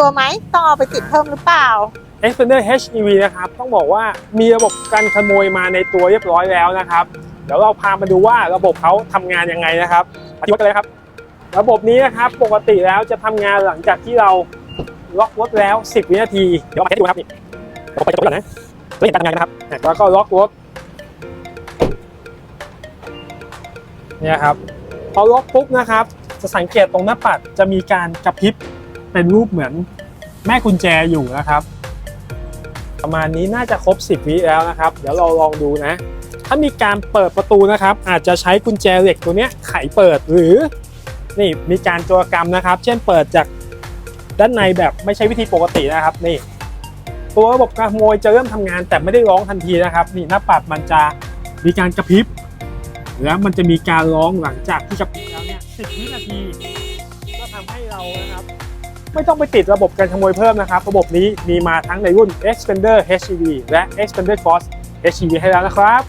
ตัวไหมต้องเอาไปติดเพิ่มหรือเปล่า Xpander HEV นะครับ ต้องบอกว่ามีระบบการขโมยมาในตัวเรียบร้อยแล้วนะครับ เดี๋ยวเราพามาดูว่าระบบเขาทำงานยังไงนะครับปฏิวัติกันเลยครับ ระบบนี้นะครับปกติแล้วจะทำงานหลังจากที่เราล็อกรถแล้ว 10 วินาที เดี๋ยวมาให้ดูนะครับนี่เดี๋ยวผมไปจะดูก่อนนะเราเห็นการทำงานนะครับแล้วก็ล็อกรถเนี่ยครับพอล็อกปุ๊บนะครับ จะสังเกตตรงหน้าปัดจะมีการกระพริบ เป็นรูปเหมือนแม่กุญแจอยู่นะครับ ประมาณนี้น่าจะครบ 10 วิแล้วนะครับ เดี๋ยวเราลองดูนะ ถ้ามีการเปิดประตูนะครับ อาจจะใช้กุญแจเหล็กตัวนี้ไขเปิดหรือนี่มีการโจรกรรมนะครับ เช่นเปิดจากด้านในแบบไม่ใช่วิธีปกตินะครับนี่ตัวระบบการขโมยจะเริ่มทำงานแต่ไม่ได้ร้องทันทีนะครับ นี่หน้าปัดมันจะมีการกระพริบ แล้วมันจะมีการร้องหลังจากที่กระพริบแล้วเนี่ย10วินาที ก็ทำให้เรานะครับ ไม่ต้องไปติดระบบการขโมยเพิ่มนะครับ ระบบนี้มีมาทั้งในรุ่น Expander HEV และ Expander Force HEV ให้แล้วนะครับ